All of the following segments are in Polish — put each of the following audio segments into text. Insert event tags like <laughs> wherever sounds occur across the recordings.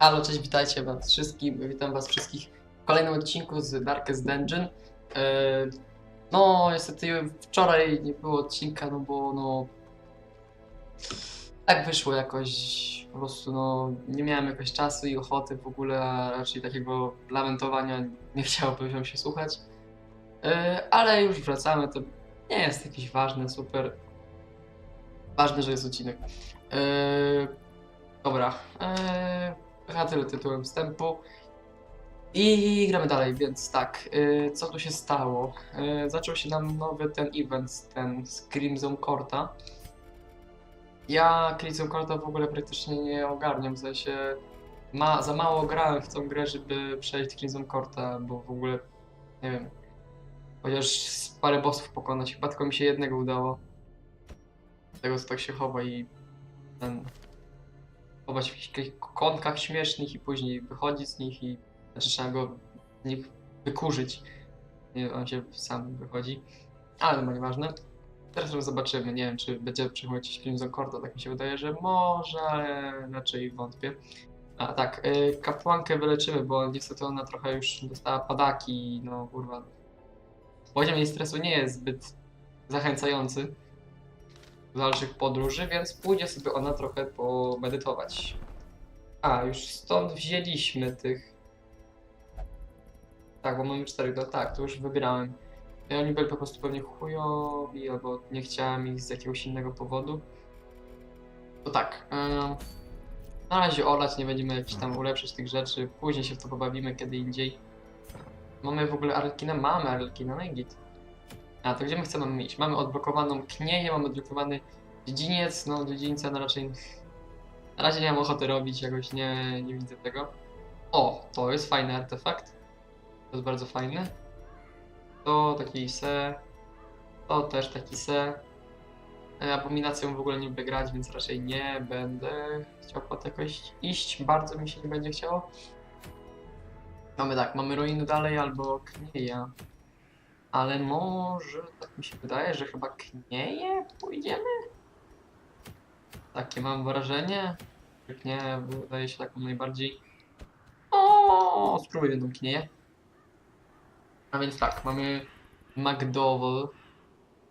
Halo, cześć, witajcie was wszystkich, witam was wszystkich w kolejnym odcinku z Darkest Dungeon. E, No, niestety wczoraj nie było odcinka, no bo no... Tak wyszło jakoś, po prostu no nie miałem jakoś czasu i ochoty w ogóle, a raczej takiego lamentowania nie <laughs> chciałoby wam się słuchać. E, Ale już wracamy, to nie jest jakieś ważne, super. Ważne, że jest odcinek. E, Dobra. Chyba tyle tytułem wstępu. I gramy dalej, więc tak, y, co tu się stało? Y, zaczął się nam nowy ten event, ten z Crimson Courta. Ja Crimson Courta w ogóle praktycznie nie ogarniam, w sensie ma, za mało grałem w tą grę, żeby przejść Crimson Courta, bo w ogóle, nie wiem, chociaż parę bossów pokonać, chyba tylko mi się jednego udało. Tego co tak się chowa i ten chować w jakichś kątkach śmiesznych i później wychodzić z nich i znaczy trzeba go z nich wykurzyć. Nie, on się sam wychodzi. Ale no nieważne. Teraz już zobaczymy. Nie wiem, czy będzie przychodzić film z Corda. Tak mi się wydaje, że może, ale raczej wątpię. A tak, y, kapłankę wyleczymy, bo niestety ona trochę już dostała padaki no kurwa. Poziom jej stresu nie jest zbyt zachęcający dalszych podróży, więc pójdzie sobie ona trochę pomedytować. A, już stąd wzięliśmy tych. Tak, bo mamy cztery, to tak, to już wybierałem. I oni byli po prostu pewnie chujowi, albo nie chciałem ich z jakiegoś innego powodu. To tak. em, na razie olać, nie będziemy jakiś tam ulepszyć tych rzeczy. Później się w to pobawimy kiedy indziej. Mamy w ogóle Arlekina? Mamy Arlekina, no i git. A to gdzie my chcemy iść? Mamy odblokowaną knieję, mamy odblokowany dziedziniec, no dziedzińca no raczej... Na razie nie mam ochoty robić, jakoś nie, nie widzę tego. O, to jest fajny artefakt. To jest bardzo fajny. To taki se. To też taki se. E, Abominacją w ogóle nie lubię grać, więc raczej nie będę chciał po to jakoś iść. Bardzo mi się nie będzie chciało. Mamy tak, mamy ruiny dalej albo knieja. Ale może, tak mi się wydaje, że chyba knieje pójdziemy? Takie mam wrażenie. Nie, wydaje się taką najbardziej... O, spróbuję tą knieję. A więc tak, mamy McDowell.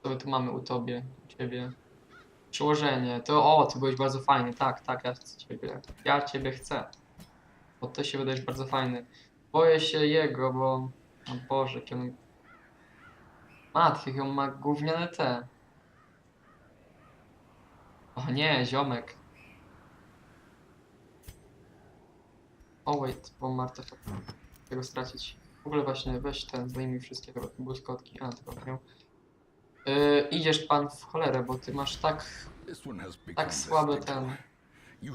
Co my tu mamy u tobie, u ciebie? Przełożenie. To, o, ty byłeś bardzo fajny. Tak, tak, ja ciebie. Ja ciebie chcę. Bo ty się wydajesz bardzo fajny. Boję się jego, bo... O Boże, on Matki, jakie on ma gówniane te. O nie, ziomek. O wait, bo mam artefakt. Tego stracić. W ogóle właśnie weź ten, zdejmij wszystkie błyskotki. A, tylko miał. Yy, idziesz pan w cholerę, bo ty masz tak, tak słaby ten yy,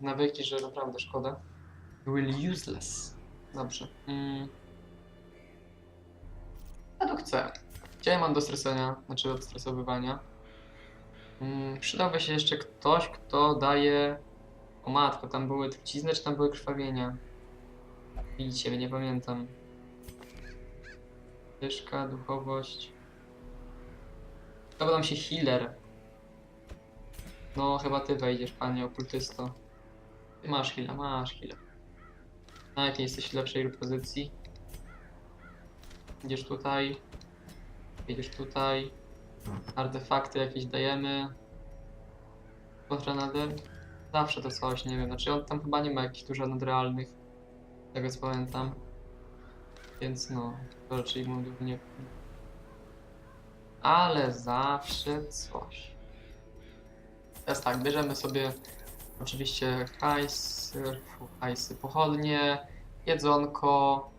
nawyki, że naprawdę szkoda. Will useless. Dobrze. Mm. Według C. Mam do stresenia, znaczy od stresowywania? Mm, przydałby się jeszcze ktoś, kto daje... O matko, tam były trucizny, czy tam były krwawienia? Widzicie, nie pamiętam. Ścieżka, duchowość... To nam się healer. No, chyba ty wejdziesz, panie okultysto. Ty masz heala, masz heala. Na jakiej jesteś lepszej pozycji? Idziesz tutaj. Idziesz tutaj. Artefakty jakieś dajemy. Kontranader. Zawsze to coś, nie wiem. Znaczy on tam chyba nie ma jakichś dużo nadrealnych. Tego co pamiętam. Więc no, to raczej mu nie. Ale zawsze coś. Teraz tak, bierzemy sobie oczywiście hajs, hajsy, pochodnie, jedzonko,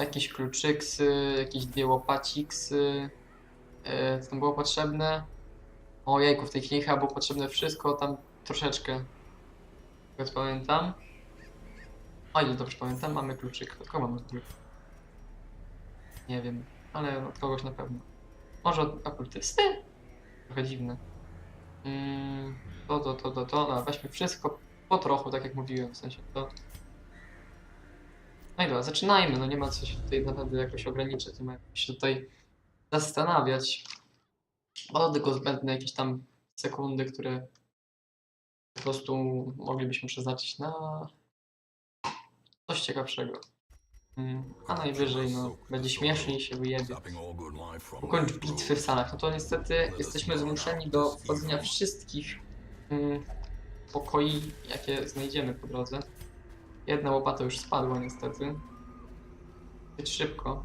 jakieś kluczyksy, jakieś dwie łopaciksy. Yy, co tam było potrzebne? Ojejku, w tej chwili chyba było potrzebne wszystko, tam troszeczkę. Jak pamiętam. O ile dobrze pamiętam, mamy kluczyk. Od kogo mamy kluczyk? Nie wiem, ale od kogoś na pewno. Może od okultysty? Trochę dziwne. Mm, to, to, to, to, to. No, weźmy wszystko po trochu, tak jak mówiłem, w sensie to. No i dobra, zaczynajmy, no nie ma co się tutaj naprawdę jakoś ograniczyć, nie ma się tutaj zastanawiać. Bo tylko zbędne jakieś tam sekundy, które po prostu moglibyśmy przeznaczyć na coś ciekawszego. Mm, A najwyżej, no, będzie śmiesznie i się from Ukończ bitwy w salach. No to niestety jesteśmy zmuszeni do wchodzenia wszystkich mm, pokoi, jakie znajdziemy po drodze. Jedna łopata już spadła niestety. Być szybko.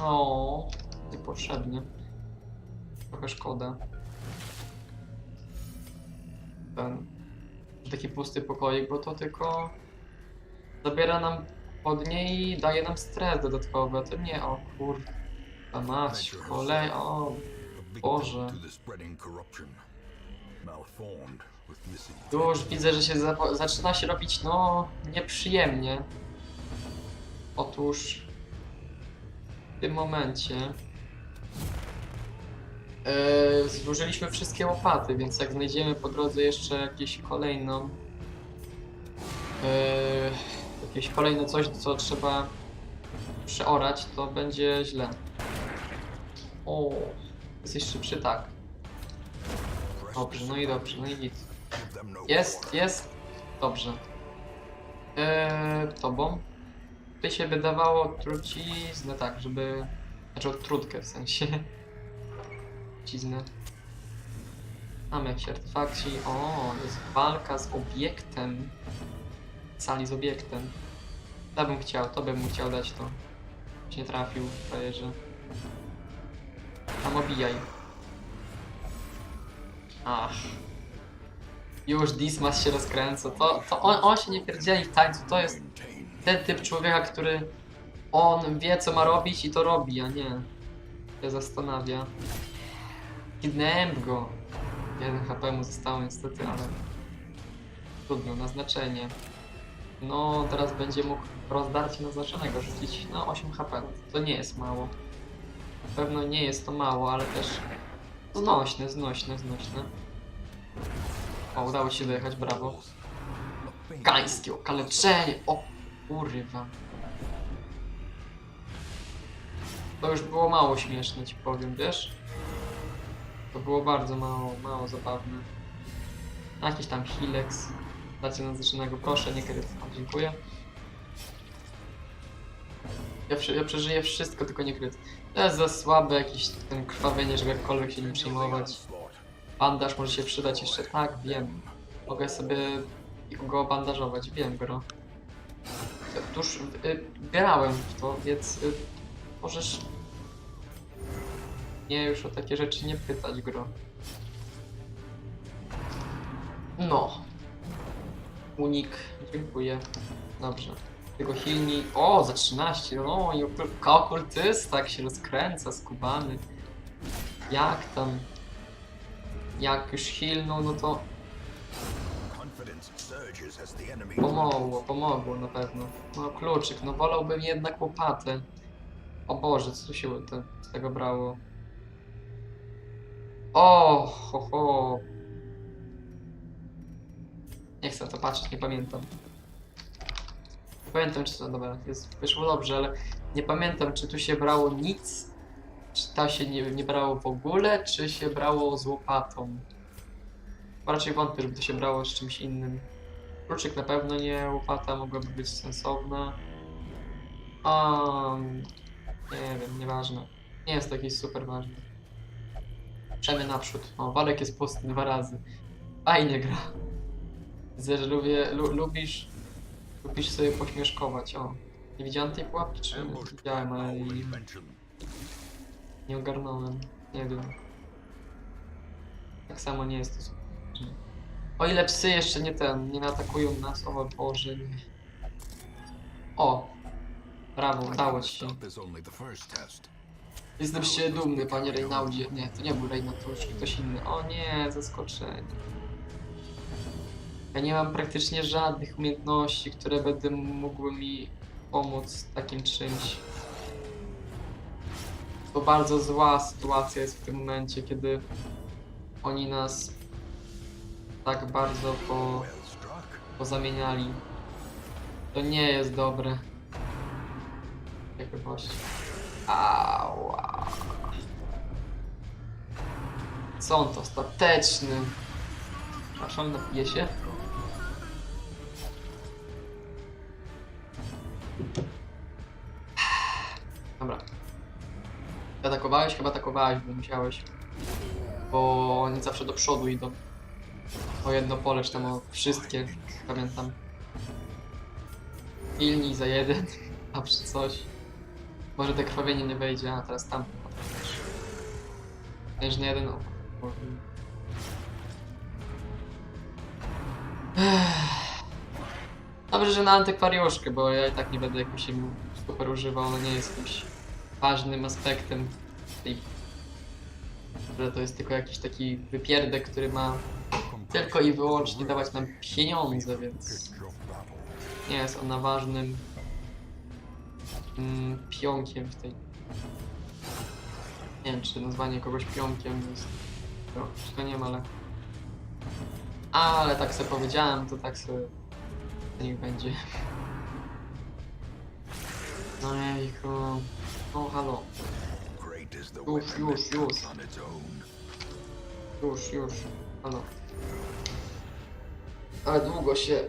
O, niepotrzebnie. Trochę szkoda. Ten taki pusty pokoik, bo to tylko zabiera nam od niej daje nam stres dodatkowy, a to nie, o kurwa mać, kolej, o, Boże. Malformed missing już widzę, że się zaczyna się robić, no, nieprzyjemnie. Otóż w tym momencie e, złożyliśmy wszystkie łopaty, więc jak znajdziemy po drodze jeszcze jakieś kolejną e, jakieś kolejne coś, co trzeba przeorać, to będzie źle. O, jesteś szybszy, tak. Dobrze, no i dobrze, no i nic. Jest, jest. Dobrze. Eee, tobą. By się wydawało truciznę, tak, żeby... Znaczy od trutkę w sensie. Truciznę. Mamy jakiś artefakci. O, jest walka z obiektem. Sali z obiektem. To bym chciał, to bym mu chciał dać to. Nie trafił, frajerze. Tam obijaj. Ach. Już Dismas się rozkręca. To, to on, on się nie pierdzieli w tańcu. To jest ten typ człowieka, który on wie co ma robić i to robi, a nie się zastanawia. Kidnęłem go. Jeden HP mu zostało niestety, ale trudno, naznaczenie. No, teraz będzie mógł rozdarcie naznaczonego rzucić na 8 HP. To nie jest mało. Na pewno nie jest to mało, ale też znośne, znośne, znośne. O, udało się dojechać, brawo. Gańskie okaleczenie! O kurwa. To już było mało śmieszne, ci powiem, wiesz? To było bardzo mało, mało zabawne. Jakiś tam Hilex. Dacie naznaczonego, proszę, nie kryt. O, dziękuję. Ja, ja przeżyję wszystko, tylko nie kryt. To jest za słabe jakieś ten krwawienie, żeby jakkolwiek się nim przejmować. Bandaż może się przydać jeszcze, tak, wiem. Mogę sobie go bandażować, wiem, gro. Tuż y, grałem w to, więc y, możesz mnie już o takie rzeczy nie pytać, gro. No. Unik, dziękuję. Dobrze. Tego hilni. O, za 13. No i okul- okultysta jak się rozkręca, skubany. Jak tam? Jak już hilnął, no to Pomogło, pomogło na pewno. No kluczyk, no wolałbym jednak łopatę. O Boże, co tu się te, z tego brało? O, ho, ho. Nie chcę to patrzeć, nie pamiętam. Nie Pamiętam czy to, dobra, jest, wyszło dobrze, ale nie pamiętam czy tu się brało nic, czy ta się nie, nie brało w ogóle, czy się brało z łopatą. Raczej wątpię, żeby to się brało z czymś innym. Kluczyk na pewno nie, łopata mogłaby być sensowna. Um, nie wiem, nieważne. Nie jest to jakieś super ważne. Przemy naprzód. O, Walek jest pusty dwa razy. Fajnie gra. Widzę, że lubię, lu, lubisz, lubisz sobie pośmieszkować. O, nie widziałem tej pułapki, czy widziałem, ale. Nie ogarnąłem. Nie wiem. Tak samo nie jest to. O ile psy jeszcze nie ten, nie naatakują nas, o Boże, nie. O! Brawo, udało ci się. Jestem ciebie dumny, panie Reynaudzie. Nie, to nie był Reynald, to już ktoś inny. O nie, zaskoczenie. Ja nie mam praktycznie żadnych umiejętności, które będą mogły mi pomóc takim czymś. To bardzo zła sytuacja jest w tym momencie, kiedy oni nas tak bardzo po, pozamieniali. To nie jest dobre. Jak właśnie. Ała. To ostateczny? Przepraszam, napiję się. Dobra. Atakowałeś? Chyba atakowałeś, bo musiałeś. Bo oni zawsze do przodu idą. O jedno pole, czy tam o wszystkie, pamiętam. Ilni za jeden, <laughs> a przy coś. Może te krwawienie nie wejdzie, a teraz tam. Też na jeden. o. Ech. Dobrze, że na antykwariuszkę, bo ja i tak nie będę jakoś im super używał, ono nie jest jakimś ważnym aspektem tej... Że to jest tylko jakiś taki wypierdek, który ma tylko i wyłącznie dawać nam pieniądze, więc nie jest ona ważnym mm, pionkiem w tej... Nie wiem, czy nazwanie kogoś pionkiem jest... No, to nie ma, ale... Ale tak sobie powiedziałem, to tak sobie... Niech będzie. No jejku... Halo, the Już, już, już. już, już, halo. Ale długo się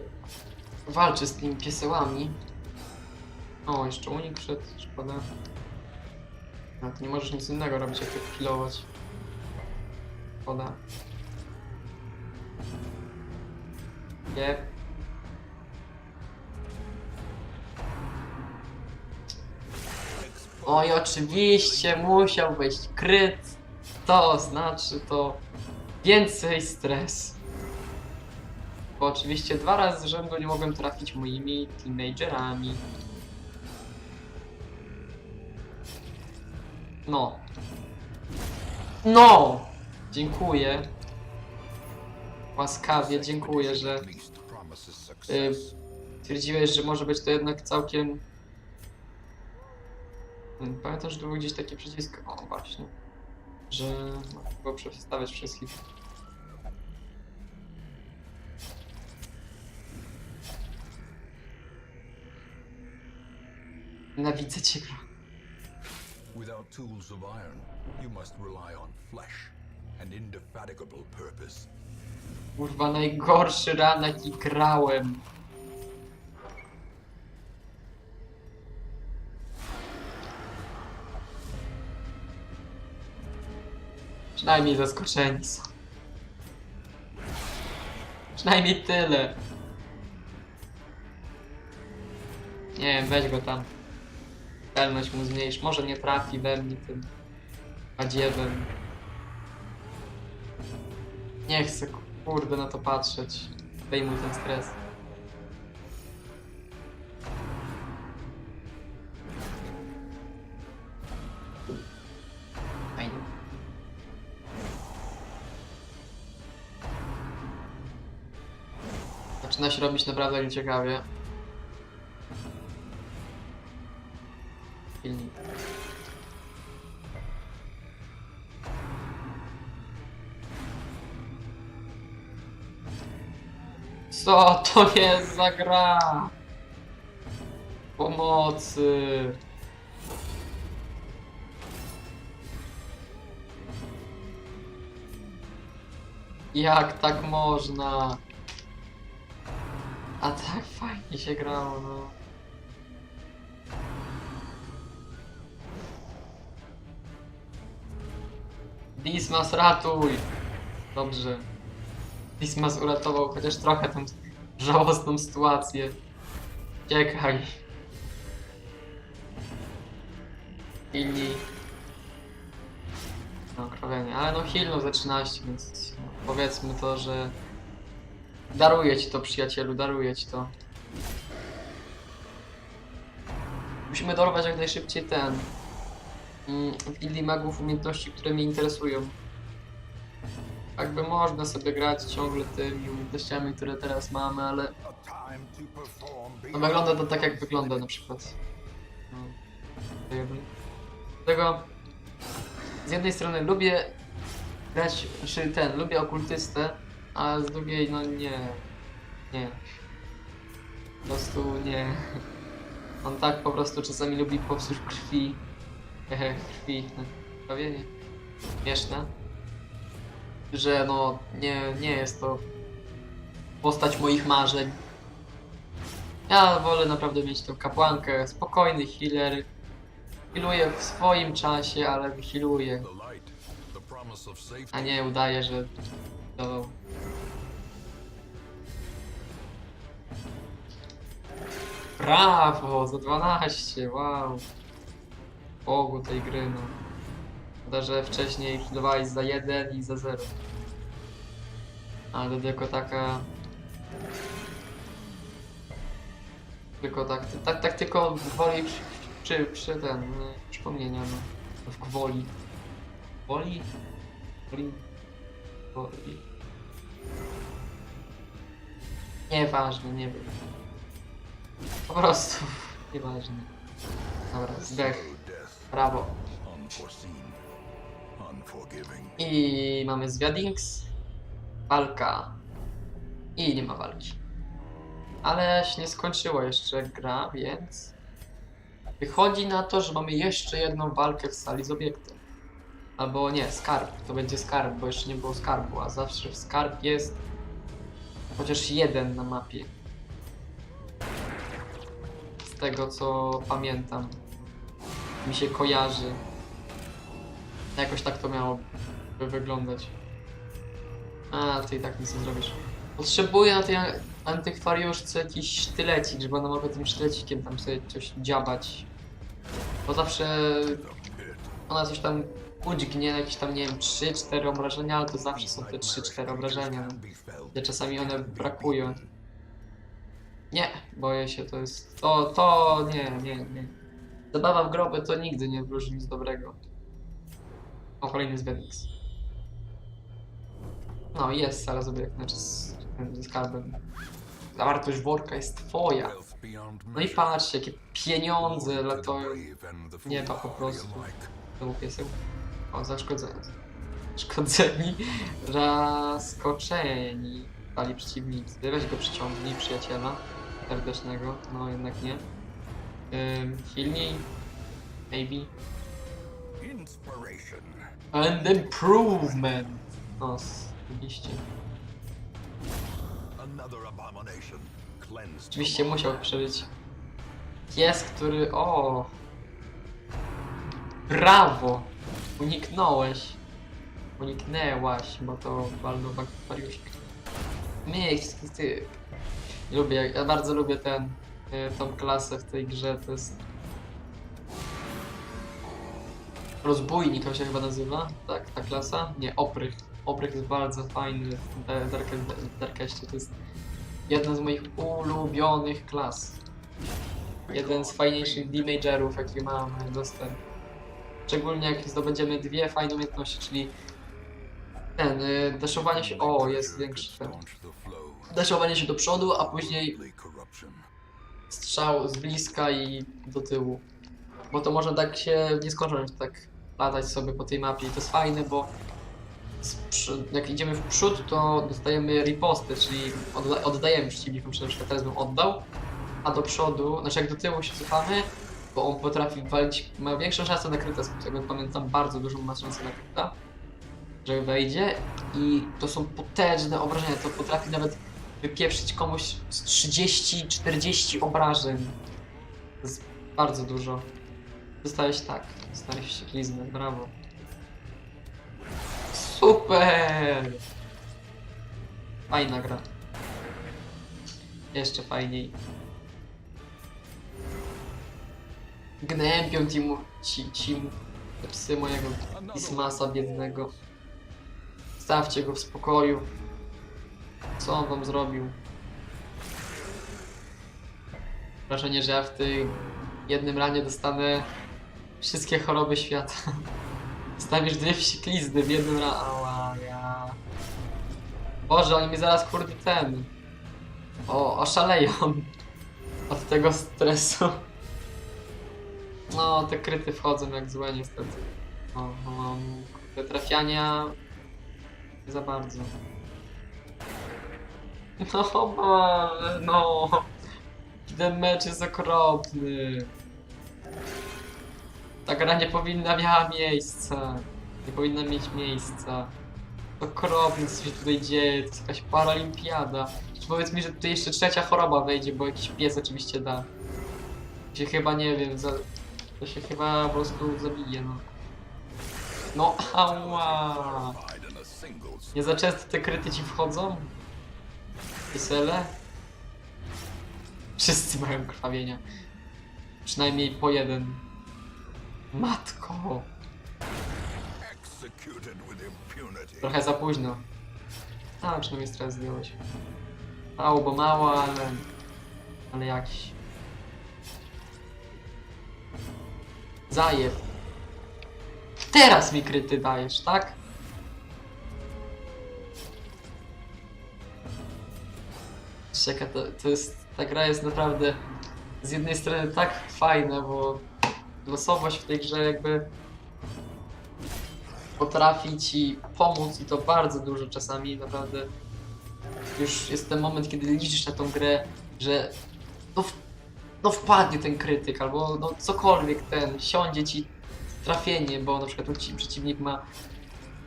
walczy z tymi piesełami. O, jeszcze unik szedł, szkoda. No to nie możesz nic innego robić, jak tylko kilować. Szkoda. Nie. Oj, oczywiście musiał wejść kryt. To znaczy to więcej stres. Bo oczywiście dwa razy z rzędu nie mogłem trafić moimi teenagerami. No. No! Dziękuję. Łaskawie dziękuję, że success. Twierdziłeś, że może być to jednak całkiem... Pamiętam, że tu był gdzieś taki przycisk, o właśnie, że można było przestawiać wszystkich. Nienawidzę cię, gra. Without tools of iron, you must rely on flesh and indefatigable purpose. Kurwa, najgorszy ran, jaki grałem. Przynajmniej zaskoczeni są. Przynajmniej tyle. Nie wiem, weź go tam. Celność mu zmniejsz. Może nie trafi we mnie tym badziewem. Nie chcę kurde na to patrzeć. Zdejmuj ten stres. Robić naprawdę nieciekawie. Pilnik. Co to jest za gra? Pomocy. Jak tak można? A tak fajnie się grało, no. Dismas ratuj! Dobrze. Dismas uratował chociaż trochę tą żałosną sytuację. Uciekaj. Inni. No, krawienie. Ale no healnął za 13, więc no, powiedzmy to, że daruję ci to przyjacielu, daruję ci to. Musimy dorwać jak najszybciej ten. mm, W gildii magów umiejętności, które mnie interesują. Jakby można sobie grać ciągle tymi umiejętnościami, które teraz mamy, ale no wygląda to tak jak wygląda na przykład. No. Dlatego z jednej strony lubię grać, czy ten, lubię okultystę, a z drugiej no nie. Nie. Po prostu nie. On tak po prostu czasami lubi popsuć krwi. Hehe, krwi. Prawie nie. Śmieszne. Że no nie, nie jest to postać moich marzeń. Ja wolę naprawdę mieć tą kapłankę, spokojny healer. Healuję w swoim czasie, ale healuję. A nie udaje, że to... Brawo, za 12, wow. Bogu tej gry, no. Szkoda, że wcześniej healowali za 1 i za 0. Ale tylko taka... Tylko tak, tak, tak tylko gwoli przy, przy, przy ten, no, przypomnienia, no. W gwoli. Woli? Woli? Woli. Nieważne, nie wiem. Po prostu, nieważne. Dobra, zdech, brawo. I mamy zwiadings, walka i nie ma walki. Ale się nie skończyła jeszcze gra, więc wychodzi na to, że mamy jeszcze jedną walkę w sali z obiektem. Albo nie, skarb, to będzie skarb, bo jeszcze nie było skarbu, a zawsze skarb jest chociaż jeden na mapie. Z tego co pamiętam, mi się kojarzy. Jakoś tak to miało wyglądać. A, ty i tak nic nie zrobisz. Potrzebuję na tej antykwariuszce jakiś sztylecik, żeby ona mogła tym sztylecikiem tam sobie coś dziabać. Bo zawsze ona coś tam udźgnie, jakieś tam, nie wiem, 3-4 obrażenia, ale to zawsze są te 3-4 obrażenia. Gdzie czasami one brakują. Nie, boję się, to jest... To, to, nie, nie, nie. Zabawa w groby to nigdy nie wróży nic dobrego. O, kolejny zbiednik. No, jest sala z obiekt, znaczy z, z skarbem. Zawartość worka jest twoja. No i patrzcie, jakie pieniądze to latają the nieba po prostu. temu pieseł. O, zaszkodzeni. Szkodzeni, zaskoczeni stali przeciwnicy. Weź go przyciągnij, przyjaciela serdecznego. No, jednak nie. Ym, silniej. Maybe. Inspiration. And improvement. O, oczywiście. Oczywiście musiał przeżyć. Pies, który... O! Brawo! Uniknąłeś. Uniknęłaś, bo to walno w. Mix, ty. Lubię, ja bardzo lubię ten, y, tą klasę w tej grze, to jest... Rozbójnik to się chyba nazywa, tak, ta klasa? Nie, oprych. Oprych jest bardzo fajny w Dark- Dark- Darkeście, to jest jedna z moich ulubionych klas. Jeden z fajniejszych damagerów, jaki mamy dostęp. Szczególnie jak zdobędziemy dwie fajne umiejętności, czyli ten, y, daszowanie się, o jest większy ten, daszowanie się do przodu, a później strzał z bliska i do tyłu. Bo to można tak się w nieskończoność tak latać sobie po tej mapie i to jest fajne, bo jak idziemy w przód, to dostajemy riposty, czyli oddajemy przeciwnikom, czy na przykład teraz bym oddał, a do przodu, znaczy jak do tyłu się cofamy, bo on potrafi walić, ma większą szansę na kryta, z tego pamiętam, bardzo dużą ma szansę na kryta, że wejdzie i to są potężne obrażenia, to potrafi nawet wypieprzyć komuś z 30-40 obrażeń. To jest bardzo dużo. Dostałeś tak, dostałeś ściekliznę, brawo. Super! Fajna gra. Jeszcze fajniej. Gnębią ci, mu- ci, ci psy mojego Ismasa biednego. Stawcie go w spokoju. Co on wam zrobił? Wrażenie, że ja w tym jednym ranie dostanę wszystkie choroby świata. <laughs> Stawisz dwie wścieklizny w jednym ranie. Ała, ja. Boże, oni mi zaraz kurde ten. O, oszaleją. <laughs> Od tego stresu. No, te kryty wchodzą jak złe niestety. O, o, te trafiania za bardzo. <laughs> No Boże, no. Ten mecz jest okropny. Ta gra nie powinna miała miejsca. Nie powinna mieć miejsca. Okropnie, co się tutaj dzieje. To jest jakaś paralimpiada. Czy powiedz mi, że tutaj jeszcze trzecia choroba wejdzie, bo jakiś pies oczywiście da. Się chyba, nie wiem, za... to się chyba po prostu zabije, no. No, ała! Nie za często te kryty ci wchodzą? Wesele? Wszyscy mają krwawienia. Przynajmniej po jeden. Matko! Trochę za późno. A, przynajmniej stres zdjąłeś. Mało, bo mało, ale... Ale jakiś. Zajeb. Teraz mi kryty dajesz, tak? Czeka, to, to jest... Ta gra jest naprawdę z jednej strony tak fajna, bo losowość w tej grze jakby potrafi ci pomóc i to bardzo dużo czasami, naprawdę. Już jest ten moment, kiedy liczysz na tą grę, że no, w, no wpadnie ten krytyk, albo no cokolwiek ten, siądzie ci trafienie, bo na przykład ci przeciwnik ma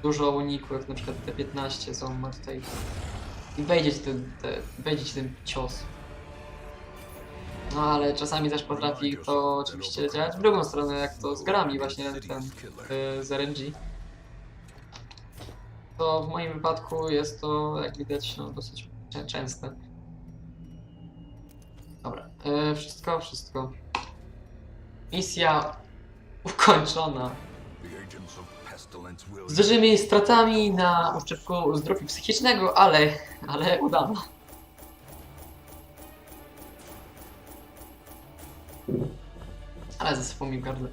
dużo unikłych, na przykład te 15 są, ma tutaj i wejdzie ci ten, te, wejdzie ci ten cios. No ale czasami też potrafi to oczywiście działać w drugą stronę, jak to z grami właśnie ten y, z RNG. To w moim wypadku jest to, jak widać, no, dosyć czę- częste. Dobra, y, wszystko, wszystko. Misja ukończona. Z dużymi stratami na uszczepku zdrowia psychicznego, ale, ale udana. Ale ze sobą mi gardle.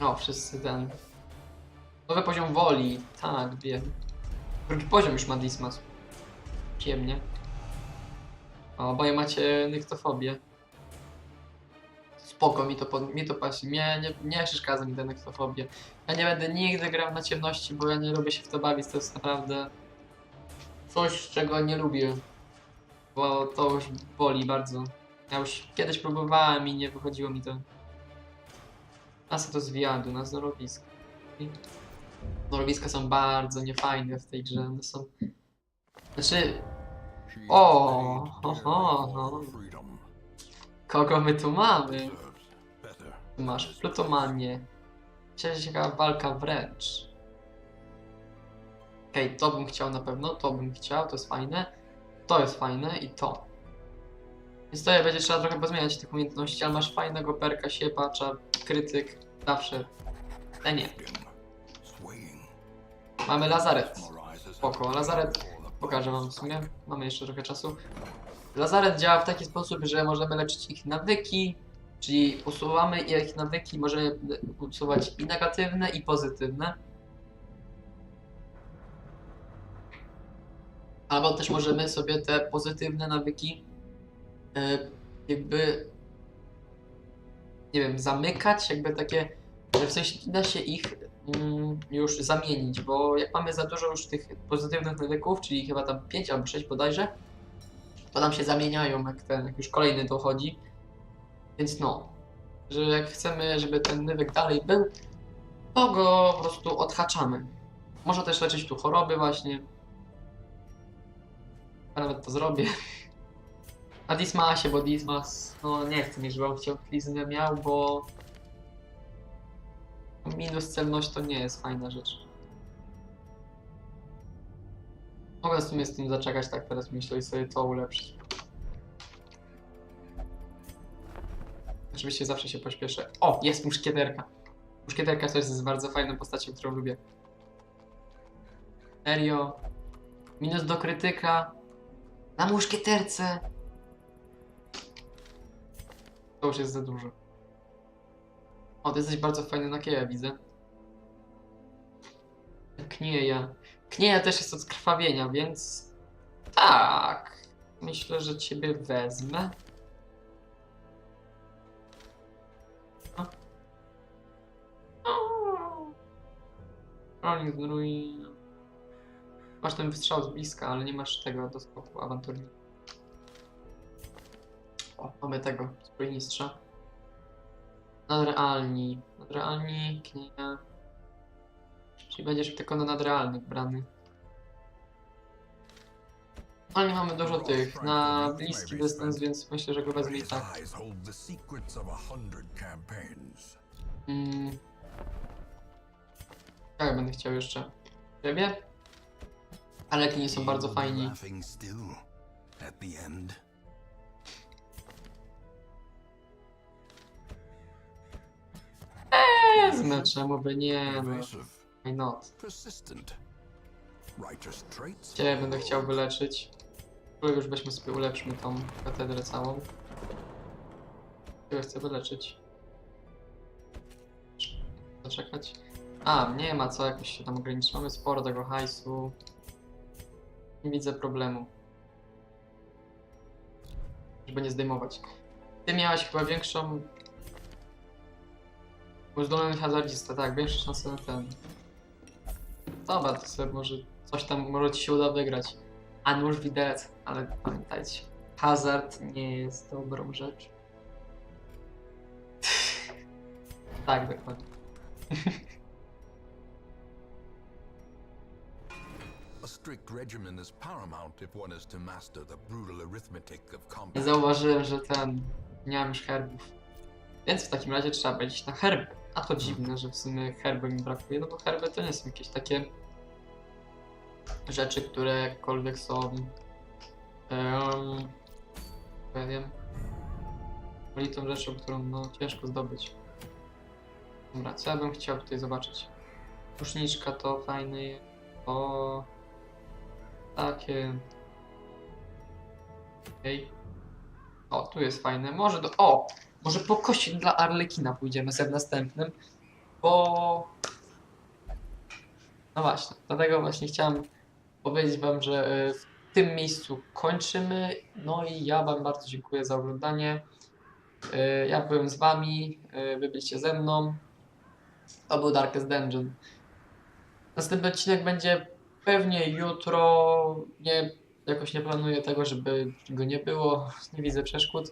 O, wszyscy ten. Nowy poziom woli. Tak, wiem. Drugi poziom już ma Dismas. Przyjemnie. O, oboje macie nyktofobię. Spoko, mi to, mi to pasi. Nie, nie, nie przeszkadza mi ta. Ja nie będę nigdy grał na ciemności, bo ja nie lubię się w to bawić. To jest naprawdę coś, czego nie lubię. Bo to już boli bardzo. Ja już kiedyś próbowałem i nie wychodziło mi to. Nas to zwiadu, nas norowisko. I Norowiska są bardzo niefajne w tej grze. One są. Znaczy, O, no. for freedom. kogo my tu mamy? Masz plutomanię. Ciężka walka wręcz. Okej, to bym chciał na pewno, to bym chciał, to jest fajne. To jest fajne i to. Więc to będzie trzeba trochę pozmieniać tych umiejętności, ale masz fajnego perka, siepacza, krytyk, zawsze. E nie. Mamy lazaret. Spoko, lazaret Pokażę wam w sumie. Mamy jeszcze trochę czasu. Lazaret działa w taki sposób, że możemy leczyć ich nawyki, czyli usuwamy ich nawyki, możemy usuwać i negatywne, i pozytywne. Albo też możemy sobie te pozytywne nawyki e, jakby nie wiem, zamykać, jakby takie, że w sensie nie da się ich mm, już zamienić, bo jak mamy za dużo już tych pozytywnych nawyków, czyli chyba tam 5 albo 6 bodajże, to nam się zamieniają, jak ten, jak już kolejny dochodzi. Więc no, że jak chcemy, żeby ten nawyk dalej był, to go po prostu odhaczamy. Można też leczyć tu choroby właśnie. Ja nawet to zrobię. <laughs> Na Dismasie, bo Dismas, no nie chcę mi, żeby on chciał kliznę miał, bo minus celność to nie jest fajna rzecz. Mogę w sumie z tym zaczekać, tak teraz myślę i sobie to ulepszyć. Oczywiście zawsze się pośpieszę. O, jest muszkieterka. Muszkieterka też jest bardzo fajną postacią, którą lubię. Serio. Minus do krytyka. Na muszkieterce. To już jest za dużo. O, ty jesteś bardzo fajny na kieja, widzę. Knieja. Knieja też jest od krwawienia, więc... Tak. Myślę, że ciebie wezmę. O. Rolling Druid. Masz ten wystrzał z bliska, ale nie masz tego do skoku awanturnika. O, mamy tego, zbrojmistrza. Nadrealni. Nadrealni, knieja. Czyli będziesz tylko na nadrealnych brany. Ale nie mamy dużo tych na bliski dystans, więc myślę, że go wezmę i tak. eyes Tak, będę chciał jeszcze ciebie. Ale jak nie są bardzo fajni. Wezmę, czemu by nie, no. Why not? Ciebie będę chciał wyleczyć. Tu już weźmy sobie, ulepszmy tą katedrę całą. Ciebie chcę wyleczyć. Zaczekać. A, nie ma co jakoś się tam ograniczyć. Mamy sporo tego hajsu. Nie widzę problemu. Żeby nie zdejmować. Ty miałaś chyba większą... Uzdolniony hazardzista, tak, większe szanse na ten. Dobra, to sobie może coś tam może ci się uda wygrać. A nóż widać, ale pamiętajcie, hazard nie jest dobrą rzeczą. <laughs> tak, dokładnie. <laughs> A strict regimen is paramount if one is to master the brutal arithmetic of combat. zauważyłem, że ten. Nie mam już herbów. Więc w takim razie trzeba będzie na herby. A to dziwne, że w sumie herby mi brakuje, no bo herby to nie są jakieś takie rzeczy, które jakkolwiek są. Um, ja wiem. Tą rzeczą, którą no ciężko zdobyć. Dobra, co ja bym chciał tutaj zobaczyć? Ruszniczka to fajny. O. Takie. Okej. O, tu jest fajne. Może do. O! Może po kości dla Arlekina pójdziemy sobie w następnym. Bo. No właśnie, dlatego właśnie chciałem powiedzieć Wam, że e, w tym miejscu kończymy. No i ja Wam bardzo dziękuję za oglądanie. E, Ja byłem z Wami, e, Wy byliście ze mną. To był Darkest Dungeon. Następny odcinek będzie pewnie jutro. Nie, jakoś nie planuję tego, żeby go nie było. <laughs> Nie widzę przeszkód.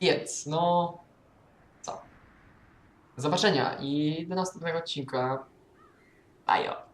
Więc, no. Co? Zobaczenia i do następnego odcinka. Bajo.